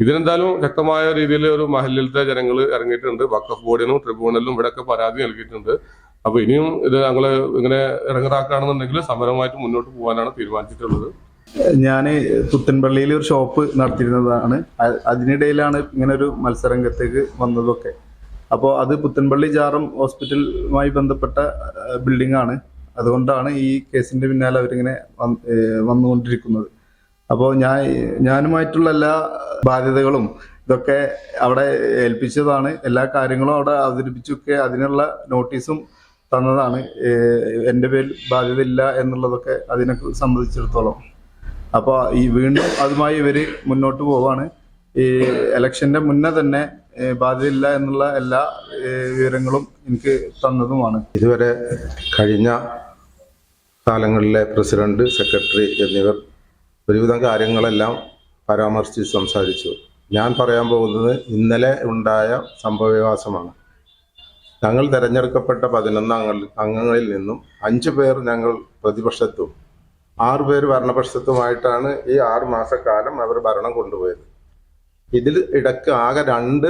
ഇതിനെന്തായാലും ശക്തമായ രീതിയിൽ ഒരു മഹലിലത്തെ ജനങ്ങൾ ഇറങ്ങിയിട്ടുണ്ട്. വക്കഫ് ബോർഡിനും ട്രിബ്യൂണലിനും ഇവിടെയൊക്കെ പരാതി നൽകിയിട്ടുണ്ട്. അപ്പൊ ഇനിയും ഇത് ഞങ്ങൾ ഇങ്ങനെ ഇറങ്ങറാക്കുകയാണെന്നുണ്ടെങ്കിൽ സമരമായിട്ട് മുന്നോട്ട് പോകാനാണ് തീരുമാനിച്ചിട്ടുള്ളത്. ഞാൻ പുത്തൻപള്ളിയിൽ ഒരു ഷോപ്പ് നടത്തിയിരുന്നതാണ്. അതിനിടയിലാണ് ഇങ്ങനെ ഒരു മത്സരരംഗത്തേക്ക് വന്നതൊക്കെ. അപ്പോൾ അത് പുത്തൻപള്ളി ജാറം ഹോസ്പിറ്റലുമായി ബന്ധപ്പെട്ട ബിൽഡിംഗ് ആണ്. അതുകൊണ്ടാണ് ഈ കേസിന്റെ പിന്നാലെ അവരിങ്ങനെ വന്നുകൊണ്ടിരിക്കുന്നത്. അപ്പോൾ ഞാൻ ഞാനുമായിട്ടുള്ള എല്ലാ ബാധ്യതകളും ഇതൊക്കെ അവിടെ ഏൽപ്പിച്ചതാണ്. എല്ലാ കാര്യങ്ങളും അവിടെ അവതരിപ്പിച്ചൊക്കെ അതിനുള്ള നോട്ടീസും തന്നതാണ്. എന്റെ പേരിൽ ബാധ്യത ഇല്ല എന്നുള്ളതൊക്കെ അതിനെ സംബന്ധിച്ചിടത്തോളം. അപ്പോൾ ഈ വീണ്ടും അതുമായി ഇവർ മുന്നോട്ട് പോവാണ്. ഈ ഇലക്ഷന്റെ മുന്നേ തന്നെ ബാധ്യതയില്ല എന്നുള്ള എല്ലാ വിവരങ്ങളും എനിക്ക് തന്നതുമാണ്. ഇതുവരെ കഴിഞ്ഞ കാലങ്ങളിലെ പ്രസിഡന്റ് സെക്രട്ടറി എന്നിവർ ഒരുവിധം കാര്യങ്ങളെല്ലാം പരാമർശിച്ച് സംസാരിച്ചു. ഞാൻ പറയാൻ പോകുന്നത് ഇന്നലെ ഉണ്ടായ സംഭവവികാസമാണ്. ഞങ്ങൾ തെരഞ്ഞെടുക്കപ്പെട്ട പതിനൊന്ന് അംഗ അംഗങ്ങളിൽ നിന്നും അഞ്ച് പേർ ഞങ്ങൾ പ്രതിപക്ഷത്തും ആറു പേര് ഭരണപക്ഷത്തുമായിട്ടാണ് ഈ ആറ് മാസക്കാലം അവർ ഭരണം കൊണ്ടുപോയത്. ഇതിൽ ഇടയ്ക്ക് ആകെ രണ്ട്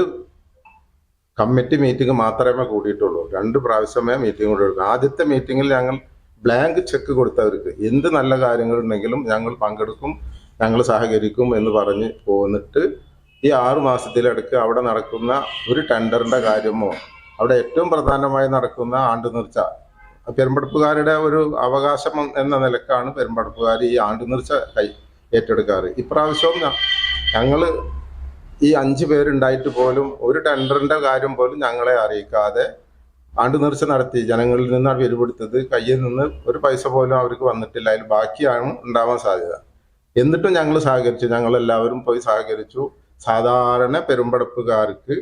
കമ്മിറ്റി മീറ്റിംഗ് മാത്രമേ കൂടിയിട്ടുള്ളൂ. രണ്ട് പ്രാവശ്യമേ മീറ്റിംഗ് കൂടിയുള്ളൂ ആദ്യത്തെ മീറ്റിംഗിൽ ഞങ്ങൾ ബ്ലാങ്ക് ചെക്ക് കൊടുത്തവർക്ക് എന്ത് നല്ല കാര്യങ്ങളുണ്ടെങ്കിലും ഞങ്ങൾ പങ്കെടുക്കും ഞങ്ങൾ സഹകരിക്കും എന്ന് പറഞ്ഞ് പോന്നിട്ട് ഈ ആറു മാസത്തിലിടയ്ക്ക് അവിടെ നടക്കുന്ന ഒരു ടെൻഡറിന്റെ കാര്യമോ അവിടെ ഏറ്റവും പ്രധാനമായി നടക്കുന്ന ആണ്ട് നിർച്ച പെരുമ്പടപ്പുകാരുടെ ഒരു അവകാശം എന്ന നിലക്കാണ് പെരുമ്പടപ്പുകാർ ഈ ആണ്ട് നിർച്ച കൈ ഏറ്റെടുക്കാറ്. ഇപ്രാവശ്യവും ഞ- ഞങ്ങൾ ഈ അഞ്ചു പേരുണ്ടായിട്ട് പോലും ഒരു ടെൻഡറിന്റെ കാര്യം പോലും ഞങ്ങളെ അറിയിക്കാതെ ആണ്ട് നേർച്ച നടത്തി. ജനങ്ങളിൽ നിന്നാണ് വെരുപെടുത്തത് കയ്യിൽ നിന്ന് ഒരു പൈസ പോലും അവർക്ക് വന്നിട്ടില്ല. അതിൽ ബാക്കിയാണ് ഉണ്ടാവാൻ സാധ്യത. എന്നിട്ടും ഞങ്ങൾ സഹകരിച്ചു. ഞങ്ങൾ എല്ലാവരും പോയി സഹകരിച്ചു. സാധാരണ പെരുമ്പടപ്പുകാർക്ക്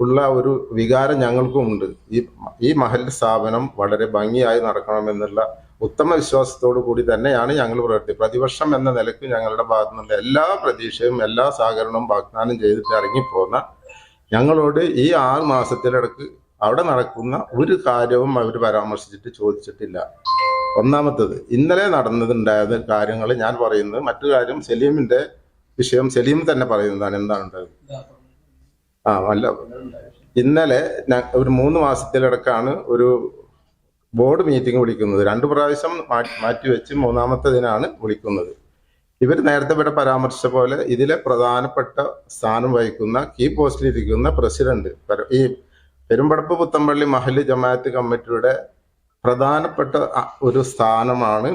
ഉള്ള ഒരു വികാരം ഞങ്ങൾക്കും ഉണ്ട്. ഈ ഈ മഹൽ സ്ഥാപനം വളരെ ഭംഗിയായി നടക്കണമെന്നുള്ള ഉത്തമ വിശ്വാസത്തോടു കൂടി തന്നെയാണ് ഞങ്ങൾ പ്രവർത്തി. പ്രതിപക്ഷം എന്ന നിലയ്ക്ക് ഞങ്ങളുടെ ഭാഗത്തു നിന്നുള്ള എല്ലാ പ്രതീക്ഷയും എല്ലാ സഹകരണവും വാഗ്ദാനം ചെയ്തിട്ട് ഇറങ്ങിപ്പോന്ന ഞങ്ങളോട് ഈ ആറ് മാസത്തിലിടക്ക് അവിടെ നടക്കുന്ന ഒരു കാര്യവും അവർ പരാമർശിച്ചിട്ട് ചോദിച്ചിട്ടില്ല. ഒന്നാമത്തത് ഇന്നലെ നടന്നതുണ്ടായ കാര്യങ്ങൾ ഞാൻ പറയുന്നത് മറ്റു കാര്യം സലീമിന്റെ വിഷയം സലീം തന്നെ പറയുന്നതാണ് എന്താണ് ഉണ്ടായത്? ആ അല്ല. ഇന്നലെ ഒരു മൂന്ന് മാസത്തിലിടക്കാണ് ഒരു ബോർഡ് മീറ്റിംഗ് വിളിക്കുന്നത്. രണ്ട് പ്രാവശ്യം മാറ്റി മാറ്റിവെച്ച് മൂന്നാമത്തതിനാണ് വിളിക്കുന്നത്. ഇവർ നേരത്തെ ഇവിടെ പരാമർശിച്ച പോലെ ഇതിലെ പ്രധാനപ്പെട്ട സ്ഥാനം വഹിക്കുന്ന കീ പോസ്റ്റിലിരിക്കുന്ന പ്രസിഡന്റ് ഈ പെരുമ്പടപ്പ് പുത്തമ്പള്ളി മഹൽ ജമാഅത്ത് കമ്മിറ്റിയുടെ പ്രധാനപ്പെട്ട ഒരു സ്ഥാനമാണ്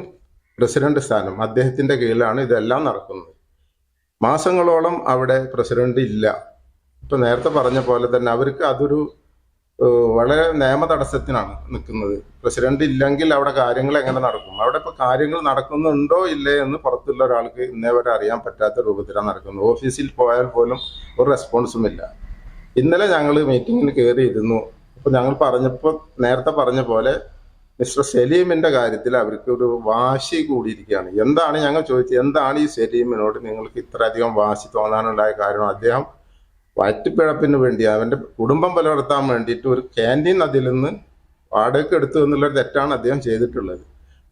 പ്രസിഡന്റ് സ്ഥാനം. അദ്ദേഹത്തിന്റെ കീഴിലാണ് ഇതെല്ലാം നടക്കുന്നത്. മാസങ്ങളോളം അവിടെ പ്രസിഡന്റ് ഇല്ല. ഇപ്പൊ നേരത്തെ പറഞ്ഞ പോലെ തന്നെ അവർക്ക് അതൊരു വളരെ നിയമ തടസ്സത്തിനാണ് നിൽക്കുന്നത്. പ്രസിഡന്റ് ഇല്ലെങ്കിൽ അവിടെ കാര്യങ്ങൾ എങ്ങനെ നടക്കും? അവിടെ ഇപ്പൊ കാര്യങ്ങൾ നടക്കുന്നുണ്ടോ ഇല്ലേ എന്ന് പുറത്തുള്ള ഒരാൾക്ക് ഇന്നേ വരെ അറിയാൻ പറ്റാത്ത രൂപത്തിലാണ് നടക്കുന്നത്. ഓഫീസിൽ പോയാൽ പോലും ഒരു റെസ്പോൺസും ഇല്ല. ഇന്നലെ ഞങ്ങൾ മീറ്റിങ്ങിന് കയറിയിരുന്നു. അപ്പൊ ഞങ്ങൾ പറഞ്ഞപ്പോൾ നേരത്തെ പറഞ്ഞ പോലെ മിസ്റ്റർ സലീമിന്റെ കാര്യത്തിൽ അവർക്ക് ഒരു വാശി കൂടിയിരിക്കുകയാണ്. എന്താണ് ഞങ്ങൾ ചോദിച്ചത്? എന്താണ് ഈ സലീമിനോട് നിങ്ങൾക്ക് ഇത്രയധികം വാശി തോന്നാനുണ്ടായ കാരണം? അദ്ദേഹം വയറ്റിപ്പിഴപ്പിന് വേണ്ടി അവന്റെ കുടുംബം പുലർത്താൻ വേണ്ടിയിട്ട് ഒരു ക്യാന്റീൻ അതിൽ നിന്ന് വാടകയ്ക്ക് എടുത്തു എന്നുള്ളൊരു തെറ്റാണ് അദ്ദേഹം ചെയ്തിട്ടുള്ളത്.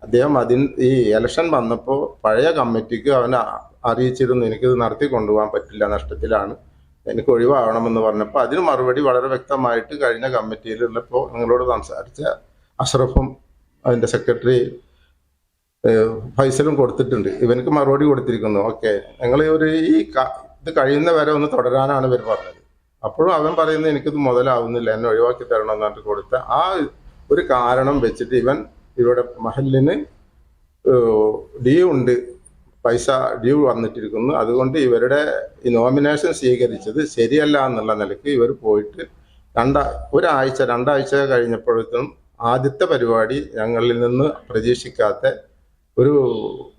അദ്ദേഹം അതിന് ഈ ഇലക്ഷൻ വന്നപ്പോൾ പഴയ കമ്മിറ്റിക്ക് അവനെ അറിയിച്ചിരുന്നു എനിക്കിത് നടത്തി കൊണ്ടുപോകാൻ പറ്റില്ല നഷ്ടത്തിലാണ് എനിക്ക് ഒഴിവാകണമെന്ന് പറഞ്ഞപ്പോൾ അതിന് മറുപടി വളരെ വ്യക്തമായിട്ട് കഴിഞ്ഞ കമ്മിറ്റിയിലുള്ളപ്പോൾ നിങ്ങളോട് സംസാരിച്ച അഷ്റഫും അതിന്റെ സെക്രട്ടറി ഫൈസലും കൊടുത്തിട്ടുണ്ട്. ഇവനക്ക് മറുപടി കൊടുത്തിരിക്കുന്നു. ഓക്കെ നിങ്ങൾ ഒരു ഈ ഇത് കഴിയുന്ന വരെ ഒന്ന് തുടരാനാണ് ഇവർ പറഞ്ഞത്. അപ്പോഴും അവൻ പറയുന്നത് എനിക്കിത് മുതലാവുന്നില്ല എന്നെ ഒഴിവാക്കി തരണം എന്ന് പറഞ്ഞിട്ട് കൊടുത്ത ആ ഒരു കാരണം വെച്ചിട്ട് ഇവൻ ഇവിടെ മഹലിന് ഡ്യൂ ഉണ്ട് പൈസ ഡ്യൂ വന്നിട്ടിരിക്കുന്നു. അതുകൊണ്ട് ഇവരുടെ ഈ നോമിനേഷൻ സ്വീകരിച്ചത് ശരിയല്ല എന്നുള്ള നിലയ്ക്ക് ഇവർ പോയിട്ട് രണ്ടാ ഒരാഴ്ച രണ്ടാഴ്ച കഴിഞ്ഞപ്പോഴത്തും ആദ്യത്തെ പരിപാടി ഞങ്ങളിൽ നിന്ന് പ്രതീക്ഷിക്കാത്ത ഒരു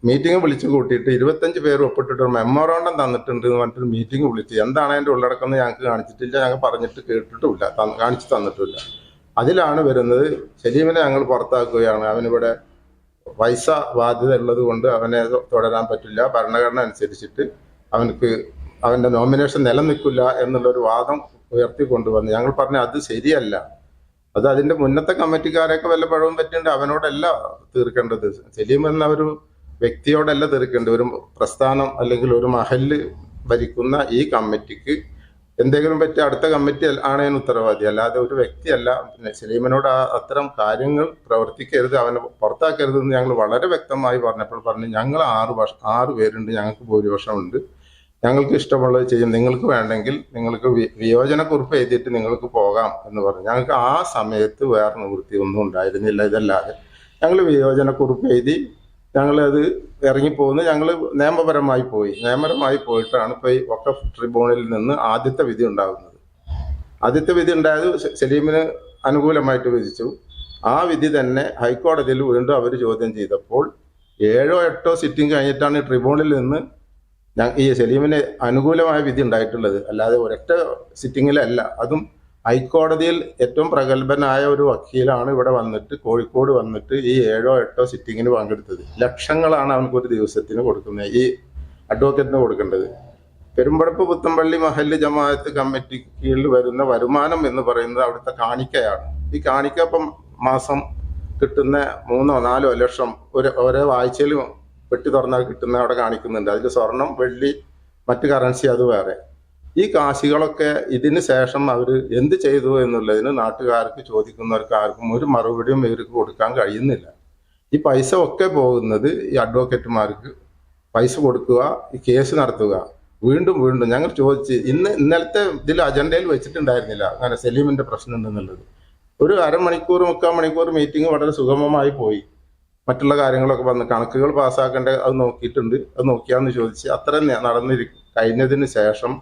മീറ്റിംഗ് വിളിച്ചു കൂട്ടിയിട്ട് ഇരുപത്തഞ്ച് പേര് ഒപ്പിട്ടിട്ട് ഒരു മെമ്മോറാണ്ടം തന്നിട്ടുണ്ട് എന്ന് പറഞ്ഞിട്ട് മീറ്റിംഗ് വിളിച്ചു. എന്താണ് അതിന്റെ ഉള്ളടക്കം എന്ന് ഞങ്ങൾക്ക് കാണിച്ചിട്ടില്ല. ഞങ്ങൾ പറഞ്ഞിട്ട് കേട്ടിട്ടുമില്ല. കാണിച്ചു തന്നിട്ടില്ല അതിലാണ് വരുന്നത്. സലീമിനെ ഞങ്ങൾ പുറത്താക്കുകയാണ്. അവനിവിടെ പൈസ ബാധ്യത ഉള്ളത് കൊണ്ട് അവനെ തുടരാൻ പറ്റില്ല. ഭരണഘടന അനുസരിച്ചിട്ട് അവനക്ക് അവന്റെ നോമിനേഷൻ നിലനിൽക്കില്ല എന്നുള്ളൊരു വാദം ഉയർത്തിക്കൊണ്ടുവന്ന്. ഞങ്ങൾ പറഞ്ഞ അത് ശരിയല്ല. അത് അതിന്റെ മുന്നത്തെ കമ്മിറ്റിക്കാരെയൊക്കെ വല്ല പഴവും പറ്റിയുണ്ട് അവനോടല്ല തീർക്കേണ്ടത്. സലീം എന്ന ഒരു വ്യക്തിയോടല്ല തീർക്കേണ്ടത്. ഒരു പ്രസ്ഥാനം അല്ലെങ്കിൽ ഒരു മഹൽ ഭരിക്കുന്ന ഈ കമ്മിറ്റിക്ക് എന്തെങ്കിലും പറ്റി അടുത്ത കമ്മിറ്റി ആണ് ഉത്തരവാദി. അല്ലാതെ ഒരു വ്യക്തിയല്ല. പിന്നെ സലീമിനോട് ആ അത്തരം കാര്യങ്ങൾ പ്രവർത്തിക്കരുത് അവനെ പുറത്താക്കരുത് എന്ന് ഞങ്ങൾ വളരെ വ്യക്തമായി പറഞ്ഞപ്പോൾ പറഞ്ഞു ഞങ്ങൾ ആറ് വർഷം ആറ് പേരുണ്ട്. ഞങ്ങൾക്ക് ഭൂരിപക്ഷമുണ്ട്. ഞങ്ങൾക്ക് ഇഷ്ടമുള്ളത് ചെയ്യും. നിങ്ങൾക്ക് വേണ്ടെങ്കിൽ നിങ്ങൾക്ക് വിയോജന വിയോജനക്കുറിപ്പ് എഴുതിയിട്ട് നിങ്ങൾക്ക് പോകാം എന്ന് പറഞ്ഞു. ഞങ്ങൾക്ക് ആ സമയത്ത് വേറെ നിവൃത്തി ഒന്നും ഉണ്ടായിരുന്നില്ല ഇതല്ലാതെ. ഞങ്ങൾ വിയോജനക്കുറിപ്പ് എഴുതി ഞങ്ങളത് ഇറങ്ങിപ്പോകുന്നു ഞങ്ങൾ നിയമപരമായി പോയി. നിയമപരമായി പോയിട്ടാണ് ഇപ്പോൾ ഈ വക്കഫ് ട്രിബ്യൂണലിൽ നിന്ന് ആദ്യത്തെ വിധി ഉണ്ടാകുന്നത്. ആദ്യത്തെ വിധി ഉണ്ടായത് സലീമിന് അനുകൂലമായിട്ട് വിധിച്ചു. ആ വിധി തന്നെ ഹൈക്കോടതിയിൽ വീണ്ടും അവർ ചോദ്യം ചെയ്തപ്പോൾ ഏഴോ എട്ടോ സിറ്റിംഗ് കഴിഞ്ഞിട്ടാണ് ട്രിബ്യൂണലിൽ നിന്ന് ഈ സലീമിന് അനുകൂലമായ വിധി ഉണ്ടായിട്ടുള്ളത്. അല്ലാതെ ഒരൊറ്റ സിറ്റിങ്ങിലല്ല. അതും ഹൈക്കോടതിയിൽ ഏറ്റവും പ്രഗത്ഭനായ ഒരു വക്കീലാണ് ഇവിടെ വന്നിട്ട് കോഴിക്കോട് വന്നിട്ട് ഈ ഏഴോ എട്ടോ സിറ്റിങ്ങിന് പങ്കെടുത്തത്. ലക്ഷങ്ങളാണ് അവനക്ക് ഒരു ദിവസത്തിന് കൊടുക്കുന്നത്. ഈ അഡ്വക്കേറ്റിന് കൊടുക്കേണ്ടത്. പെരുമ്പടപ്പ് പുത്തമ്പള്ളി മഹല്ല് ജമാഅത്ത് കമ്മിറ്റി കീഴിൽ വരുന്ന വരുമാനം എന്ന് പറയുന്നത് അവിടുത്തെ കാണിക്കയാണ്. ഈ കാണിക്ക ഇപ്പം മാസം കിട്ടുന്ന മൂന്നോ നാലോ ലക്ഷം ഒരു ഓരോ ആഴ്ചയിൽ വെട്ടി തുറന്നാൽ കിട്ടുന്ന അവിടെ കാണിക്കുന്നുണ്ട്. അതിൽ സ്വർണം വെള്ളി മറ്റ് കറൻസി അത് വേറെ. ഈ കാശികളൊക്കെ ഇതിന് ശേഷം അവർ എന്ത് ചെയ്തു എന്നുള്ളതിന് നാട്ടുകാർക്ക് ചോദിക്കുന്നവർക്ക് ആർക്കും ഒരു മറുപടിയും ഇവർക്ക് കൊടുക്കാൻ കഴിയുന്നില്ല. ഈ പൈസ ഒക്കെ പോകുന്നത് ഈ അഡ്വക്കേറ്റുമാർക്ക് പൈസ കൊടുക്കുക ഈ കേസ് നടത്തുക. വീണ്ടും വീണ്ടും ഞങ്ങൾ ചോദിച്ച് ഇന്ന് ഇന്നലത്തെ ഇതിൽ അജണ്ടയിൽ വെച്ചിട്ടുണ്ടായിരുന്നില്ല. അങ്ങനെ സലീമിന്റെ പ്രശ്നം ഉണ്ടെന്നുള്ളത്. ഒരു അരമണിക്കൂർ മുക്കാൽ മണിക്കൂർ മീറ്റിംഗ് വളരെ സുഗമമായി പോയി. മറ്റുള്ള കാര്യങ്ങളൊക്കെ വന്ന് കണക്കുകൾ പാസ്സാക്കേണ്ട അത് നോക്കിയിട്ടുണ്ട്. അത് നോക്കിയാന്ന് ചോദിച്ച് അത്ര നടന്നിരി കഴിഞ്ഞതിന് ശേഷം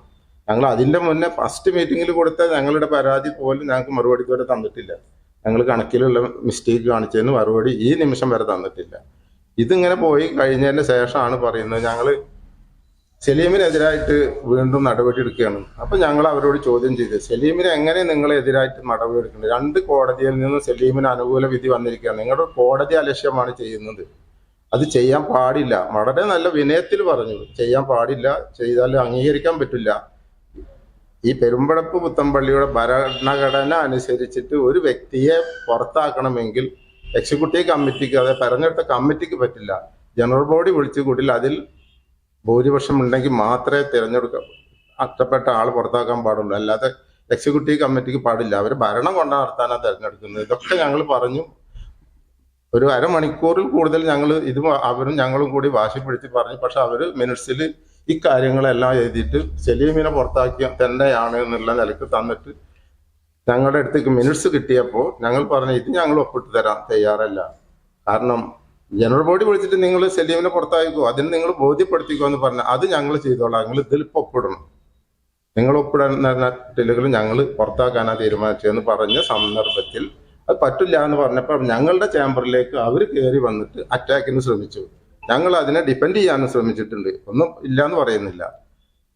ഞങ്ങൾ അതിന്റെ മുന്നേ ഫസ്റ്റ് മീറ്റിങ്ങിൽ കൊടുത്ത ഞങ്ങളുടെ പരാതി പോലും ഞങ്ങൾക്ക് മറുപടി വരെ തന്നിട്ടില്ല. ഞങ്ങൾ കണക്കിലുള്ള മിസ്റ്റേക്ക് കാണിച്ചതിന് മറുപടി ഈ നിമിഷം വരെ തന്നിട്ടില്ല. ഇതിങ്ങനെ പോയി കഴിഞ്ഞതിന് ശേഷമാണ് പറയുന്നത് ഞങ്ങൾ സലീമിനെതിരായിട്ട് വീണ്ടും നടപടി എടുക്കുകയാണ് അപ്പൊ ഞങ്ങൾ അവരോട് ചോദ്യം ചെയ്തു സലീമിനെ എങ്ങനെ നിങ്ങളെതിരായിട്ട് നടപടി എടുക്കുന്നത് രണ്ട് കോടതിയിൽ നിന്ന് സലീമിന് അനുകൂല വിധി വന്നിരിക്കുകയാണ്. നിങ്ങളുടെ കോടതി അലക്ഷ്യമാണ് ചെയ്യുന്നത്. അത് ചെയ്യാൻ പാടില്ല. വളരെ നല്ല വിനയത്തിൽ പറഞ്ഞു. ചെയ്യാൻ പാടില്ല. ചെയ്താൽ അംഗീകരിക്കാൻ പറ്റില്ല. ഈ പെരുമ്പടപ്പ് പുത്തമ്പള്ളിയുടെ ഭരണഘടന അനുസരിച്ചിട്ട് ഒരു വ്യക്തിയെ പുറത്താക്കണമെങ്കിൽ എക്സിക്യൂട്ടീവ് കമ്മിറ്റിക്ക് അതായത് തെരഞ്ഞെടുത്ത കമ്മിറ്റിക്ക് പറ്റില്ല. ജനറൽ ബോഡി വിളിച്ചു കൂട്ടിൽ അതിൽ ഭൂരിപക്ഷം ഉണ്ടെങ്കിൽ മാത്രമേ തിരഞ്ഞെടുക്ക അറ്റപ്പെട്ട ആൾ പുറത്താക്കാൻ പാടുള്ളൂ. അല്ലാതെ എക്സിക്യൂട്ടീവ് കമ്മിറ്റിക്ക് പാടില്ല. അവർ ഭരണം കൊണ്ടാ നടത്താനാണ് തിരഞ്ഞെടുക്കുന്നത്. ഇതൊക്കെ ഞങ്ങൾ പറഞ്ഞു. ഒരു അരമണിക്കൂറിൽ കൂടുതൽ ഞങ്ങൾ ഇത് അവരും ഞങ്ങളും കൂടി വാശിപ്പിടിച്ച് പറഞ്ഞു. പക്ഷെ അവർ മിനിറ്റ്സിൽ ഈ കാര്യങ്ങളെല്ലാം എഴുതിയിട്ട് സെലീമിനെ പുറത്താക്കിയ തന്നെയാണ് എന്നുള്ള നിലയ്ക്ക് തന്നിട്ട് ഞങ്ങളുടെ അടുത്തേക്ക് മിനിറ്റ്സ് കിട്ടിയപ്പോൾ ഞങ്ങൾ പറഞ്ഞു ഇത് ഞങ്ങൾ ഒപ്പിട്ട് തരാൻ തയ്യാറല്ല. കാരണം ജനറൽ ബോഡി വിളിച്ചിട്ട് നിങ്ങൾ സലീമിനെ പുറത്തായിക്കോ അതിന് നിങ്ങൾ ബോധ്യപ്പെടുത്തിക്കോ എന്ന് പറഞ്ഞാൽ അത് ഞങ്ങൾ ചെയ്തോളാം. നിങ്ങൾ ഇതിൽ ഒപ്പിടണം. നിങ്ങൾ ഒപ്പിടാൻ ഞങ്ങൾ പുറത്താക്കാനാ തീരുമാനിച്ചതെന്ന് പറഞ്ഞ സന്ദർഭത്തിൽ അത് പറ്റില്ല എന്ന് പറഞ്ഞപ്പോൾ ഞങ്ങളുടെ ചേംബറിലേക്ക് അവർ കയറി വന്നിട്ട് അറ്റാക്കിന് ശ്രമിച്ചു. ഞങ്ങൾ അതിനെ ഡിപ്പെൻഡ് ചെയ്യാനും ശ്രമിച്ചിട്ടുണ്ട്. ഒന്നും ഇല്ല എന്ന് പറയുന്നില്ല.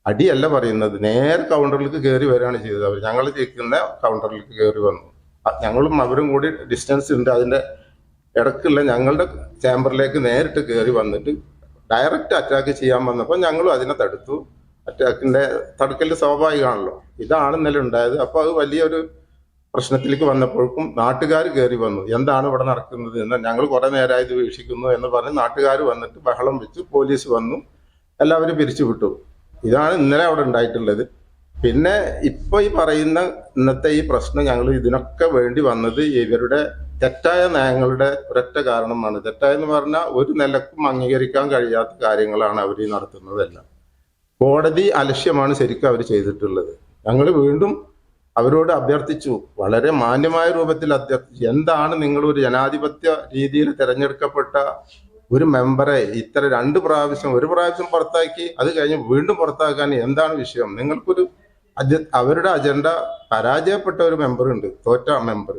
അടിയല്ല പറയുന്നത്. നേരെ കൗണ്ടറിലേക്ക് കയറി വരികയാണ് ചെയ്തത് അവർ. ഞങ്ങൾ ജയിക്കുന്ന കൗണ്ടറിലേക്ക് കയറി വന്നു. ഞങ്ങളും അവരും കൂടി ഡിസ്റ്റൻസ് ഉണ്ട്. അതിന്റെ ഇടക്കുള്ള ഞങ്ങളുടെ ചേംബറിലേക്ക് നേരിട്ട് കയറി വന്നിട്ട് ഡയറക്റ്റ് അറ്റാക്ക് ചെയ്യാൻ വന്നപ്പോൾ ഞങ്ങളും അതിനെ തടുത്തു. അറ്റാക്കിന്റെ തടുക്കൽ സ്വാഭാവികമാണല്ലോ. ഇതാണ് ഇന്നലെ ഉണ്ടായത്. അപ്പോൾ അത് വലിയൊരു പ്രശ്നത്തിലേക്ക് വന്നപ്പോഴേക്കും നാട്ടുകാർ കയറി വന്നു. എന്താണ് ഇവിടെ നടക്കുന്നത് എന്ന് ഞങ്ങൾ കുറേ നേരമായി ഇത് വീക്ഷിക്കുന്നു എന്ന് പറഞ്ഞ് നാട്ടുകാർ വന്നിട്ട് ബഹളം വെച്ചു പോലീസ് വന്നു. എല്ലാവരും പിരിച്ചുവിട്ടു. ഇതാണ് ഇന്നലെ അവിടെ ഉണ്ടായിട്ടുള്ളത്. പിന്നെ ഇപ്പോൾ ഈ പറയുന്ന ഇന്നത്തെ ഈ പ്രശ്നം ഞങ്ങൾ ഇതിനൊക്കെ വേണ്ടി വന്നത് ഇവരുടെ തെറ്റായ നയങ്ങളുടെ ഒരൊറ്റ കാരണമാണ്. തെറ്റായെന്ന് പറഞ്ഞാൽ ഒരു നിലക്കും അംഗീകരിക്കാൻ കഴിയാത്ത കാര്യങ്ങളാണ് അവർ ഈ നടത്തുന്നതെല്ലാം. കോടതി അലക്ഷ്യമാണ് ശരിക്കും അവർ ചെയ്തിട്ടുള്ളത്. ഞങ്ങൾ വീണ്ടും അവരോട് അഭ്യർത്ഥിച്ചു. വളരെ മാന്യമായ രൂപത്തിൽ അഭ്യർത്ഥിച്ചു. എന്താണ് നിങ്ങൾ ഒരു ജനാധിപത്യ രീതിയിൽ തിരഞ്ഞെടുക്കപ്പെട്ട ഒരു മെമ്പറെ ഇത്ര രണ്ട് പ്രാവശ്യം ഒരു പ്രാവശ്യം പുറത്താക്കി അത് കഴിഞ്ഞ് വീണ്ടും പുറത്താക്കാൻ എന്താണ് വിഷയം? നിങ്ങൾക്കൊരു അവരുടെ അജണ്ട പരാജയപ്പെട്ട ഒരു മെമ്പർ ഉണ്ട് തോറ്റ മെമ്പർ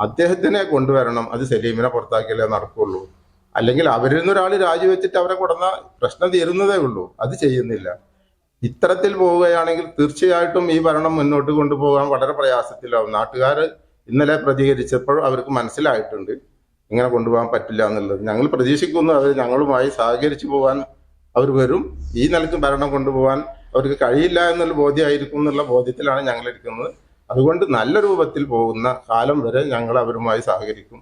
അദ്ദേഹത്തിനെ കൊണ്ടുവരണം. അത് സലീമിനെ പുറത്താക്കിയാലേ നടക്കുള്ളൂ. അല്ലെങ്കിൽ അവരിൽ നിന്നൊരാൾ രാജിവെച്ചിട്ട് അവരെ കൊടുന്ന പ്രശ്നം തീരുന്നതേ ഉള്ളൂ. അത് ചെയ്യുന്നില്ല. ഇത്തരത്തിൽ പോവുകയാണെങ്കിൽ തീർച്ചയായിട്ടും ഈ ഭരണം മുന്നോട്ട് കൊണ്ടുപോകാൻ വളരെ പ്രയാസത്തിലാവും. നാട്ടുകാർ ഇന്നലെ പ്രതികരിച്ചപ്പോൾ അവർക്ക് മനസ്സിലായിട്ടുണ്ട്. ഇങ്ങനെ കൊണ്ടുപോകാൻ പറ്റില്ല എന്നുള്ളത്. ഞങ്ങൾ പ്രതീക്ഷിക്കുന്നു അവർ ഞങ്ങളുമായി സഹകരിച്ചു പോകാൻ അവർ വരും. ഈ നിലയ്ക്ക് ഭരണം കൊണ്ടുപോകാൻ അവർക്ക് കഴിയില്ല എന്നുള്ള ബോധ്യമായിരിക്കും എന്നുള്ള ബോധ്യത്തിലാണ് ഞങ്ങൾ ഇരിക്കുന്നത്. അതുകൊണ്ട് നല്ല രൂപത്തിൽ പോകുന്ന കാലം വരെ ഞങ്ങൾ അവരുമായി സഹകരിക്കും.